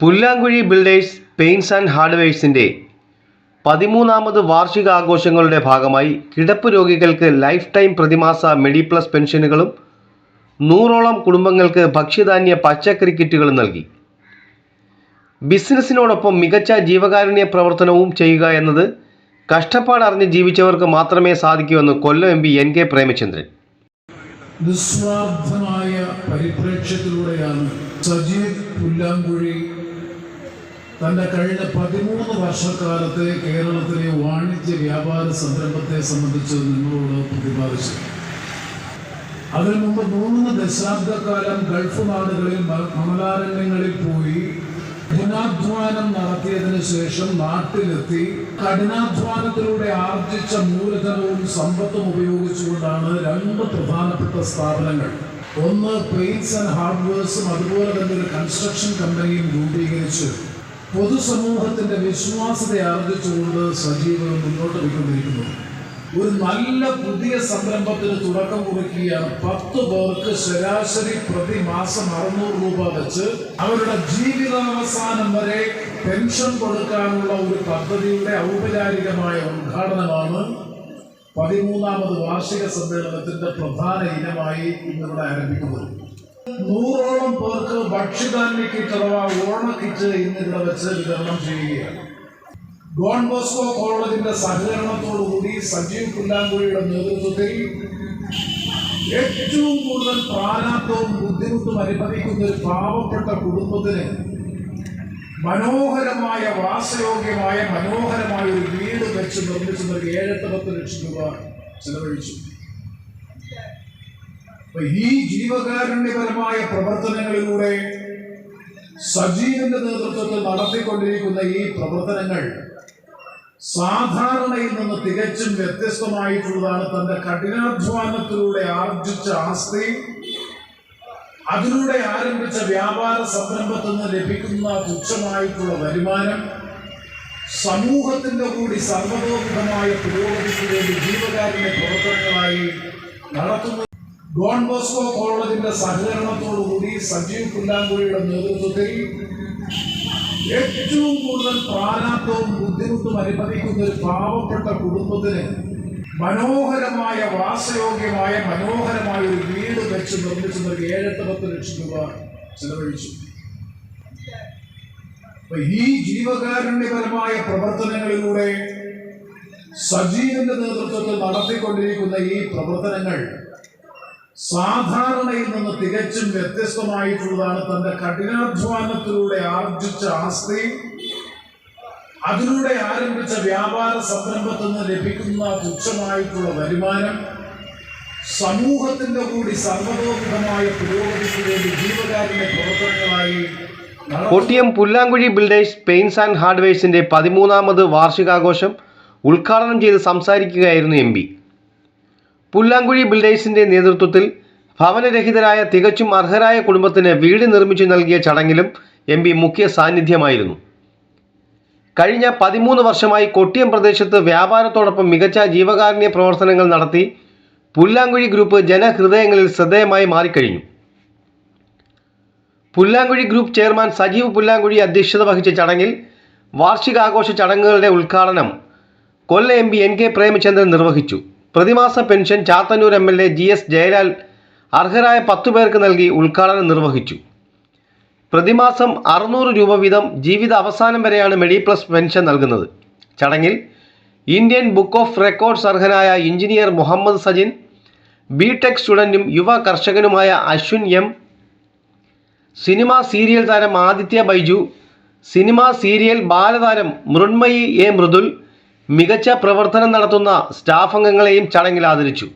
Pullankuzhi builders paints and ഹാർഡ്വെയർസിന്റെ പതിമൂന്നാമത് വാർഷികാഘോഷങ്ങളുടെ ഭാഗമായി കിടപ്പ് രോഗികൾക്ക് ലൈഫ് ടൈം പ്രതിമാസ മെഡി പ്ലസ് പെൻഷനുകളും നൂറോളം കുടുംബങ്ങൾക്ക് ഭക്ഷ്യധാന്യ പച്ചക്കറി കിറ്റുകളും നൽകി. ബിസിനസ്സിനോടൊപ്പം മികച്ച ജീവകാരുണ്യ പ്രവർത്തനവും ചെയ്യുക എന്നത് കഷ്ടപ്പാട് അറിഞ്ഞ് ജീവിച്ചവർക്ക് മാത്രമേ സാധിക്കൂ എന്ന് Kollam M P N K Premachandran. നിസ്വാർത്ഥമായ പരിപ്രേക്ഷ്യത്തിലൂടെയാണ് സജീവ് പുല്ലാങ്കുഴി തന്റെ കഴിഞ്ഞ പതിമൂന്ന് വർഷക്കാലത്തെ കേരളത്തിലെ വാണിജ്യ വ്യാപാര സംരംഭത്തെ സംബന്ധിച്ച് നിങ്ങളോട് പ്രതിപാദിച്ചു. അതിനു മുമ്പ് മൂന്ന് ദശാബ്ദക്കാലം ഗൾഫ് നാടുകളിൽ മ- പോയി കഠിനാധ്വാനം നടത്തിയതിനു ശേഷം നാട്ടിലെത്തി കഠിനാധ്വാനത്തിലൂടെ ആർജിച്ച മൂലധനവും സമ്പത്തും ഉപയോഗിച്ചുകൊണ്ടാണ് രണ്ട് പ്രധാനപ്പെട്ട സ്ഥാപനങ്ങൾ. ഒന്ന് പെയിൻസ് ആൻഡ് ഹാർഡ്വെയർസും അതുപോലെ തന്നെ ഒരു കൺസ്ട്രക്ഷൻ കമ്പനിയും രൂപീകരിച്ച് പൊതുസമൂഹത്തിന്റെ വിശ്വാസത്തെ ആർജിച്ചുകൊണ്ട് സജീവം മുന്നോട്ട് പോയിക്കൊണ്ടിരിക്കുന്നു ഒരു നല്ല പുതിയ സംരംഭത്തിന് തുടക്കം കുറിക്കുക പത്ത് പേർക്ക് ശരാശരി പ്രതിമാസം അറുന്നൂറ് രൂപ വെച്ച് അവരുടെ ജീവിതാവസാനം വരെ പെൻഷൻ കൊടുക്കാനുള്ള ഒരു പദ്ധതിയുടെ ഔപചാരികമായ ഉദ്ഘാടനമാണ് പതിമൂന്നാമത് വാർഷിക സമ്മേളനത്തിന്റെ പ്രധാന ഇനമായി ഇന്നിവിടെ ആരംഭിക്കുന്നത്. നൂറോളം പേർക്ക് ഭക്ഷ്യധാന്യ കിറ്റ് അഥവാ ഓണ കിറ്റ് ഇന്നിവിടെ വെച്ച് വിതരണം ചെയ്യുകയാണ്. ഡോൺ ബോസ്കോ കോളേജിന്റെ സഹകരണത്തോടുകൂടി സജീവ് പുല്ലാങ്കുഴിയുടെ നേതൃത്വത്തിൽ ഏറ്റവും കൂടുതൽ പ്രാരാബ്ദവും ബുദ്ധിമുട്ടും അനുഭവിക്കുന്ന ഒരു പാവപ്പെട്ട കുടുംബത്തിന് മനോഹരമായ വാസയോഗ്യമായ മനോഹരമായ ഒരു വീട് വെച്ച് നിർമ്മിച്ചു നൽകി ഏഴെട്ട് പത്ത് ലക്ഷം രൂപ ചെലവഴിച്ചു. ഈ ജീവകാരുണ്യപരമായ പ്രവർത്തനങ്ങളിലൂടെ സജീവന്റെ നേതൃത്വത്തിൽ നടത്തിക്കൊണ്ടിരിക്കുന്ന ഈ പ്രവർത്തനങ്ങൾ സാധാരണയിൽ നിന്ന് തികച്ചും വ്യത്യസ്തമായിട്ടുള്ളതാണ്. തന്റെ കഠിനാധ്വാനത്തിലൂടെ ആർജിച്ച ആസ്തി അതിലൂടെ ആരംഭിച്ച വ്യാപാര സംരംഭത്തിൽ നിന്ന് ലഭിക്കുന്ന തുച്ഛമായിട്ടുള്ള വരുമാനം സമൂഹത്തിന്റെ കൂടി സർവതോമുഖമായ പുരോഗതിക്ക് വേണ്ടി ജീവകാരുണ്യ പ്രവർത്തനങ്ങളായി നടത്തുന്ന ഡോൺ ബോസ്കോ കോളേജിന്റെ സഹകരണത്തോടുകൂടി സജീവ് പുല്ലാങ്കുഴിയുടെ നേതൃത്വത്തിൽ ഏറ്റവും കൂടുതൽ പ്രാരാബ്ദവും ബുദ്ധിമുട്ടും അനുഭവിക്കുന്ന ഒരു പാവപ്പെട്ട കുടുംബത്തിന് മനോഹരമായ വാസയോഗ്യമായ മനോഹരമായ ഒരു വീട് വെച്ച് നിർമ്മിച്ചു നൽകി ഏഴെട്ട് പത്ത് ലക്ഷം രൂപ ചെലവഴിച്ചു. ഈ ജീവകാരുണ്യപരമായ പ്രവർത്തനങ്ങളിലൂടെ സജീവന്റെ നേതൃത്വത്തിൽ നടത്തിക്കൊണ്ടിരിക്കുന്ന ഈ പ്രവർത്തനങ്ങൾ സാധാരണയിൽ നിന്ന് തികച്ചും വ്യത്യസ്തമായിട്ടുള്ളതാണ് തന്റെ കഠിനാധ്വാനത്തിലൂടെ ആർജിച്ച ആസ്തി അതിലൂടെ ആരംഭിച്ച വ്യാപാര സംരംഭത്തിൽ നിന്ന് ലഭിക്കുന്ന തുച്ഛമായിട്ടുള്ള വരുമാനം സമൂഹത്തിന്റെ കൂടി സർവതോമുഖമായ പുരോഗതിക്ക് വേണ്ടി ജീവകാരുണ്യ പ്രവർത്തനങ്ങളായി Kottayam Pullankuzhi builders paints and ഹാർഡ്വെയർസിന്റെ പതിമൂന്നാമത് വാർഷികാഘോഷം ഉദ്ഘാടനം ചെയ്ത് സംസാരിക്കുകയായിരുന്നു എം പുല്ലാങ്കുഴി ബിൽഡേഴ്സിന്റെ നേതൃത്വത്തിൽ ഭവനരഹിതരായ തികച്ചും അർഹരായ കുടുംബത്തിന് വീട് നിർമ്മിച്ചു നൽകിയ ചടങ്ങിലും എം പി മുഖ്യ സാന്നിധ്യമായിരുന്നു. കഴിഞ്ഞ പതിമൂന്ന് വർഷമായി കൊട്ടിയം പ്രദേശത്ത് വ്യാപാരത്തോടൊപ്പം മികച്ച ജീവകാരുണ്യ പ്രവർത്തനങ്ങൾ നടത്തി പുല്ലാങ്കുഴി ഗ്രൂപ്പ് ജനഹൃദയങ്ങളിൽ ശ്രദ്ധേയമായി മാറിക്കഴിഞ്ഞു. പുല്ലാങ്കുഴി ഗ്രൂപ്പ് ചെയർമാൻ സജീവ് പുല്ലാങ്കുഴി അധ്യക്ഷത വഹിച്ച ചടങ്ങിൽ വാർഷികാഘോഷ ചടങ്ങുകളുടെ ഉദ്ഘാടനം Kollam M P N K Premachandran നിർവഹിച്ചു. പ്രതിമാസ pension Chathannoor M L A G S Jayalal അർഹരായ പത്തു പേർക്ക് നൽകി ഉദ്ഘാടനം നിർവഹിച്ചു. പ്രതിമാസം അറുന്നൂറ് രൂപ വീതം ജീവിത അവസാനം വരെയാണ് മെഡി പ്ലസ് പെൻഷൻ നൽകുന്നത്. ചടങ്ങിൽ Indian book of records അർഹനായ engineer Muhammad Sajin B tech സ്റ്റുഡന്റും യുവ കർഷകനുമായ അശ്വിൻ എം സിനിമ സീരിയൽ താരം ആദിത്യ ബൈജു സിനിമ സീരിയൽ ബാലതാരം മൃണ്മയി എ മൃദുൽ മികച്ച പ്രവർത്തനം നടത്തുന്ന സ്റ്റാഫ് അംഗങ്ങളെയും ചടങ്ങിൽ ആദരിച്ചു.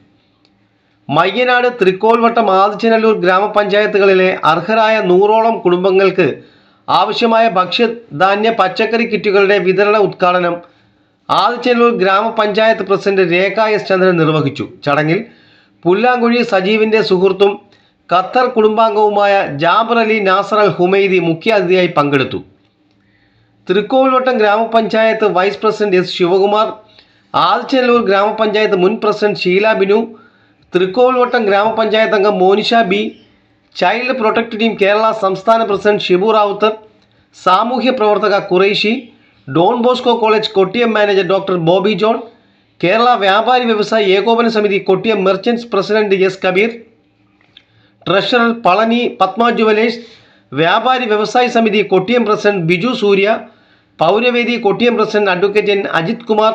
മയ്യനാട് തൃക്കോൽവട്ടം ആദിച്ചനല്ലൂർ ഗ്രാമപഞ്ചായത്തുകളിലെ അർഹരായ നൂറോളം കുടുംബങ്ങൾക്ക് ആവശ്യമായ ഭക്ഷ്യധാന്യ പച്ചക്കറി കിറ്റുകളുടെ വിതരണ ഉദ്ഘാടനം ആദിച്ചനല്ലൂർ ഗ്രാമപഞ്ചായത്ത് പ്രസിഡന്റ് രേഖ എസ് ചന്ദ്രൻ നിർവഹിച്ചു. ചടങ്ങിൽ പുല്ലാങ്കുഴി സജീവിന്റെ സുഹൃത്തും Qatar കുടുംബാംഗവുമായ Jaber Ali Nasser Al Humaidi മുഖ്യാതിഥിയായി പങ്കെടുത്തു. തൃക്കോവിൽവട്ടം ഗ്രാമപഞ്ചായത്ത് vice president S Sivakumar Adichanallur ഗ്രാമപഞ്ചായത്ത് മുൻ പ്രസിഡന്റ് ഷീല ബിനു തൃക്കോവിൽവട്ടം ഗ്രാമപഞ്ചായത്ത് അംഗം Monisha B child protect team Kerala സംസ്ഥാന പ്രസിഡന്റ് ഷിബു റാവുത്തർ സാമൂഹ്യ പ്രവർത്തക Qureshi Don Bosco college Kottiyam manager doctor Bobby John Kerala വ്യാപാരി വ്യവസായ ഏകോപന സമിതി Kottiyam merchants president S Kabeer treasurer Palani Padma jewellers വ്യാപാരി വ്യവസായ സമിതി കൊട്ടിയം പ്രസിഡന്റ് ബിജു സൂര്യ പൗരവേദി Kottiyam president advocate N Ajith Kumar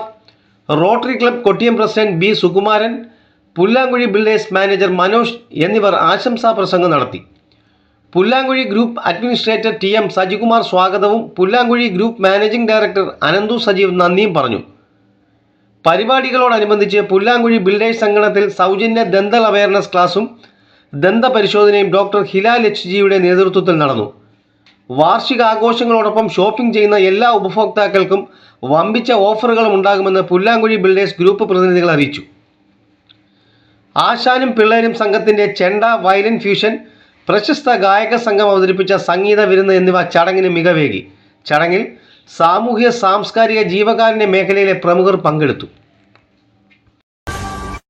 rotary club Kottiyam president B Sukumaran Pullankuzhi builders manager Manoj എന്നിവർ ആശംസാ പ്രസംഗം നടത്തി. Pullankuzhi group administrator T M Sajikumar സ്വാഗതവും Pullankuzhi group managing director Ananthu Sajeev നന്ദിയും പറഞ്ഞു. പരിപാടികളോടനുബന്ധിച്ച് പുല്ലാങ്കുഴി ബിൽഡേഴ്സ് സംഘടനത്തിൽ സൗജന്യ ദന്തൽ അവയർനെസ് ക്ലാസും ദന്ത പരിശോധനയും ഡോക്ടർ ഹിലാൽ എച്ച് ജിയുടെ നേതൃത്വത്തിൽ നടന്നു. വാർഷിക ആഘോഷങ്ങളോടൊപ്പം ഷോപ്പിംഗ് ചെയ്യുന്ന എല്ലാ ഉപഭോക്താക്കൾക്കും വമ്പിച്ച ഓഫറുകളും ഉണ്ടാകുമെന്ന് പുല്ലാങ്കുഴി ബിൽഡേഴ്സ് ഗ്രൂപ്പ് പ്രതിനിധികൾ അറിയിച്ചു. ആശാനും പിള്ളേരും സംഘത്തിന്റെ ചെണ്ട വയലിൻ ഫ്യൂഷൻ പ്രശസ്ത ഗായക സംഘം അവതരിപ്പിച്ച സംഗീത വിരുന്ന് എന്നിവ ചടങ്ങിന് മികവേകി. ചടങ്ങിൽ സാമൂഹ്യ സാംസ്കാരിക ജീവകാരുണ്യ മേഖലയിലെ പ്രമുഖർ പങ്കെടുത്തു.